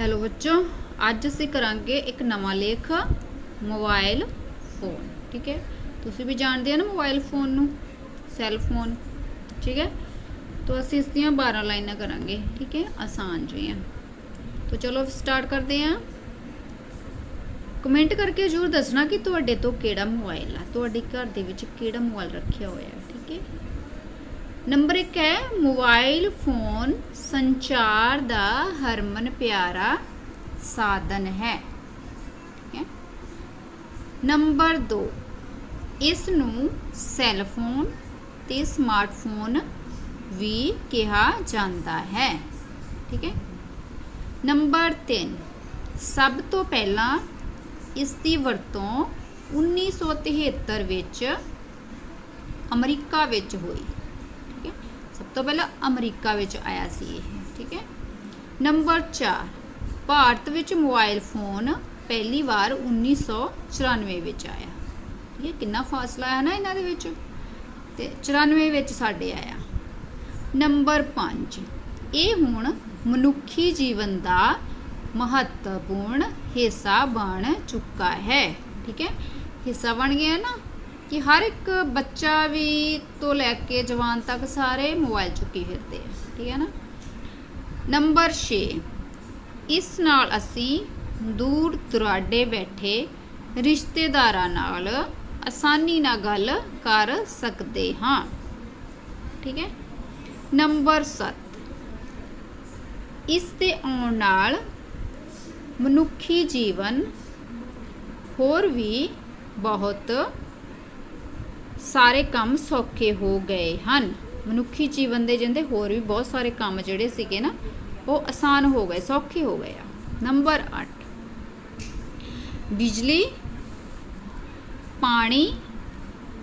Hello ਬੱਚੋ, ਅੱਜ ਅਸੀਂ ਕਰਾਂਗੇ ਇੱਕ ਨਵਾਂ ਲੇਖ ਮੋਬਾਈਲ ਫੋਨ, ਠੀਕ ਹੈ? ਤੁਸੀਂ ਵੀ ਜਾਣਦੇ ਆ ਨਾ ਮੋਬਾਈਲ ਫੋਨ ਨੂੰ, ਸੈੱਲ ਫੋਨ, ਠੀਕ ਹੈ? ਤਾਂ ਅਸੀਂ ਇਸ ਦੀਆਂ 12 ਲਾਈਨਾਂ ਕਰਾਂਗੇ, ਠੀਕ ਹੈ? ਆਸਾਨ ਜਿਹੀਆਂ। ਤਾਂ ਚਲੋ ਸਟਾਰਟ ਕਰਦੇ ਹਾਂ। ਕਮੈਂਟ ਕਰਕੇ ਜ਼ਰੂਰ ਦੱਸਣਾ ਕਿ ਤੁਹਾਡੇ ਤੋਂ ਕਿਹੜਾ ਮੋਬਾਈਲ ਆ, ਤੁਹਾਡੇ ਘਰ ਦੇ ਵਿੱਚ ਕਿਹੜਾ ਮੋਬਾਈਲ ਰੱਖਿਆ ਹੋਇਆ ਹੈ ਠੀਕ ਹੈ? ਨੰਬਰ 1 ਹੈ ਮੋਬਾਈਲ ਫੋਨ ਸੰਚਾਰ ਦਾ ਹਰਮਨ ਪਿਆਰਾ ਸਾਧਨ ਹੈ। ਠੀਕ ਹੈ। ਨੰਬਰ 2 ਇਸ ਨੂੰ ਸੈੱਲ ਫੋਨ ਤੇ ਸਮਾਰਟਫੋਨ ਵੀ ਕਿਹਾ ਜਾਂਦਾ ਹੈ। ਠੀਕ ਹੈ। ਨੰਬਰ 3 ਸਭ ਤੋਂ ਪਹਿਲਾਂ ਇਸ ਦੀ ਵਰਤੋਂ 1973 ਵਿੱਚ ਅਮਰੀਕਾ ਵਿੱਚ ਹੋਈ। ਸਭ ਤੋਂ ਪਹਿਲਾਂ ਅਮਰੀਕਾ ਵਿੱਚ ਆਇਆ ਸੀ ਇਹ, ਠੀਕ ਹੈ? ਨੰਬਰ 4 ਭਾਰਤ ਵਿੱਚ ਮੋਬਾਈਲ ਫੋਨ ਪਹਿਲੀ ਵਾਰ 1994 ਵਿੱਚ ਆਇਆ। ਠੀਕ ਹੈ, ਕਿੰਨਾ ਫਾਸਲਾ ਹੈ ਨਾ ਇਹਨਾਂ ਦੇ ਵਿੱਚ? ਤੇ 94 ਵਿੱਚ ਸਾਡੇ ਆਇਆ। ਨੰਬਰ 5 ਇਹ ਹੁਣ ਮਨੁੱਖੀ ਜੀਵਨ ਦਾ ਮਹੱਤਵਪੂਰਨ ਹਿੱਸਾ ਬਣ ਚੁੱਕਾ ਹੈ। ਠੀਕ ਹੈ? ਹਿੱਸਾ ਬਣ ਗਿਆ ਨਾ? ਕਿ ਹਰ ਇੱਕ ਬੱਚਾ ਵੀ ਤੋਂ ਲੈ ਕੇ ਜਵਾਨ ਤੱਕ ਸਾਰੇ ਮੋਬਾਈਲ ਚੁੱਕੀ ਫਿਰਦੇ ਆ, ਠੀਕ ਹੈ ਨਾ? ਨੰਬਰ 6 ਇਸ ਨਾਲ ਅਸੀਂ ਦੂਰ ਦੁਰਾਡੇ ਬੈਠੇ ਰਿਸ਼ਤੇਦਾਰਾਂ ਨਾਲ ਆਸਾਨੀ ਨਾਲ ਗੱਲ ਕਰ ਸਕਦੇ ਹਾਂ। ਠੀਕ ਹੈ? ਨੰਬਰ 7 ਇਸ ਦੇ ਆਉਣ ਨਾਲ ਮਨੁੱਖੀ ਜੀਵਨ ਹੋਰ ਵੀ ਬਹੁਤ ਸਾਰੇ ਕੰਮ ਸੌਖੇ ਹੋ ਗਏ ਹਨ। ਮਨੁੱਖੀ ਜੀਵਨ ਦੇ ਜਿੰਦੇ ਹੋਰ ਵੀ ਬਹੁਤ ਸਾਰੇ ਕੰਮ ਜਿਹੜੇ ਸੀਗੇ ਨਾ, ਉਹ ਆਸਾਨ ਹੋ ਗਏ, ਸੌਖੇ ਹੋ ਗਏ ਆ। ਨੰਬਰ 8 ਬਿਜਲੀ, ਪਾਣੀ,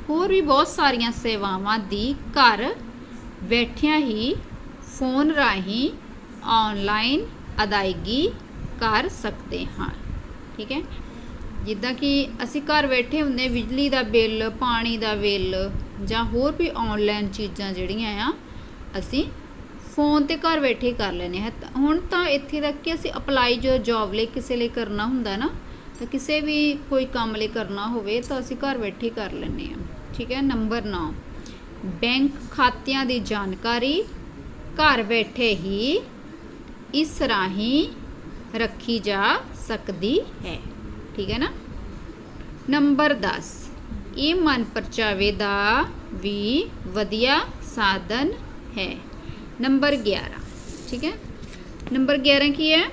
ਹੋਰ ਵੀ ਬਹੁਤ ਸਾਰੀਆਂ ਸੇਵਾਵਾਂ ਦੀ ਘਰ ਬੈਠਿਆਂ ਹੀ ਫੋਨ ਰਾਹੀਂ ਆਨਲਾਈਨ ਅਦਾਇਗੀ ਕਰ ਸਕਦੇ ਹਾਂ। ਠੀਕ ਹੈ? ਜਿੱਦਾਂ ਕਿ ਅਸੀਂ ਘਰ ਬੈਠੇ ਹੁੰਦੇ ਬਿਜਲੀ ਦਾ ਬਿੱਲ, ਪਾਣੀ ਦਾ ਬਿੱਲ ਜਾਂ ਹੋਰ ਵੀ ਆਨਲਾਈਨ ਚੀਜ਼ਾਂ ਜਿਹੜੀਆਂ ਆ, ਅਸੀਂ ਫੋਨ ਤੇ ਘਰ ਬੈਠੇ ਕਰ ਲੈਨੇ ਹੈ। ਹੁਣ ਤਾਂ ਇੱਥੇ ਤੱਕ ਕਿ ਅਸੀਂ ਅਪਲਾਈ ਜੋ ਜੌਬ ਲਈ ਕਿਸੇ ਲਈ ਕਰਨਾ ਹੁੰਦਾ ਨਾ, ਤਾਂ ਕਿਸੇ ਵੀ ਕੋਈ ਕੰਮ ਲਈ ਕਰਨਾ ਹੋਵੇ ਤਾਂ ਅਸੀਂ ਘਰ ਬੈਠੇ ਕਰ ਲੈਨੇ ਆ ਠੀਕ ਹੈ ਨੰਬਰ 9 ਬੈਂਕ ਖਾਤਿਆਂ ਦੀ ਜਾਣਕਾਰੀ ਘਰ ਬੈਠੇ ਹੀ ਇਸ ਰਾਹੀਂ ਰੱਖੀ ਜਾ ਸਕਦੀ ਹੈ। ਠੀਕ ਹੈ ਨਾ ਨੰਬਰ 10 ਇਹ ਮਨ ਪਰਚਾਵੇ ਦਾ ਵੀ ਵਧੀਆ ਸਾਧਨ ਹੈ ਨੰਬਰ 11 ਠੀਕ ਹੈ ਨੰਬਰ 11 ਕੀ ਹੈ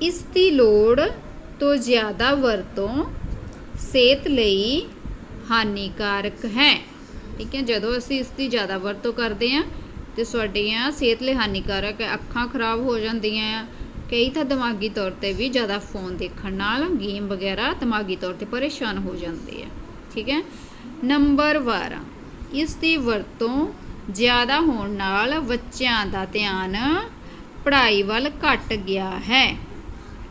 ਇਸ ਦੀ ਲੋੜ ਤੋਂ ਜ਼ਿਆਦਾ ਵਰਤੋਂ ਸਿਹਤ ਲਈ ਹਾਨੀਕਾਰਕ ਹੈ ਠੀਕ ਹੈ ਜਦੋਂ ਅਸੀਂ ਇਸ ਦੀ ਜ਼ਿਆਦਾ ਵਰਤੋਂ ਕਰਦੇ ਹਾਂ ਤੇ ਸਾਡੀਆਂ ਸਿਹਤ ਲਈ ਹਾਨੀਕਾਰਕ ਹੈ ਅੱਖਾਂ ਖਰਾਬ ਹੋ ਜਾਂਦੀਆਂ ਆ ਕਈ ਤਾਂ ਦਿਮਾਗੀ ਤੌਰ ਤੇ ਵੀ ਜ਼ਿਆਦਾ ਫੋਨ ਦੇਖਣ ਨਾਲ ਗੇਮ ਵਗੈਰਾ ਦਿਮਾਗੀ ਤੌਰ ਤੇ ਪਰੇਸ਼ਾਨ ਹੋ ਜਾਂਦੇ ਆ, ਠੀਕ ਹੈ? ਨੰਬਰ 12 ਇਸ ਦੀ ਵਰਤੋਂ ਜ਼ਿਆਦਾ ਹੋਣ ਨਾਲ ਬੱਚਿਆਂ ਦਾ ਧਿਆਨ ਪੜ੍ਹਾਈ ਵੱਲ ਘਟ ਗਿਆ ਹੈ,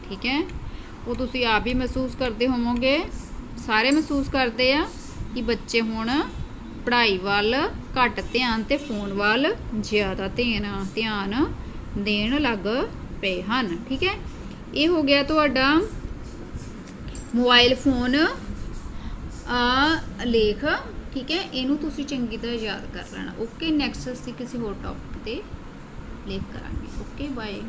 ਠੀਕ ਹੈ? ਉਹ ਤੁਸੀਂ ਆਪ ਹੀ ਮਹਿਸੂਸ ਕਰਦੇ ਹੋਵੋਗੇ, ਸਾਰੇ ਮਹਿਸੂਸ ਕਰਦੇ ਆ ਕਿ ਬੱਚੇ ਹੁਣ ਪੜ੍ਹਾਈ ਵੱਲ ਘੱਟ ਧਿਆਨ ਤੇ ਫੋਨ ਵੱਲ ਜ਼ਿਆਦਾ ਧਿਆਨ ਧਿਆਨ ਦੇਣ ਲੱਗ ਪਏ ਹਨ, ਠੀਕ ਹੈ? ਇਹ ਹੋ ਗਿਆ ਤੁਹਾਡਾ ਮੋਬਾਈਲ ਫੋਨ ਆ ਲੇਖ, ਠੀਕ ਹੈ? ਇਹਨੂੰ ਤੁਸੀਂ ਚੰਗੀ ਤਰ੍ਹਾਂ ਯਾਦ ਕਰ ਲੈਣਾ ਓਕੇ ਨੈਕਸਟ ਅਸੀਂ ਕਿਸੇ ਹੋਰ ਟੌਪਿਕ ਤੇ ਲੇਖ ਕਰਾਂਗੇ ਓਕੇ ਬਾਏ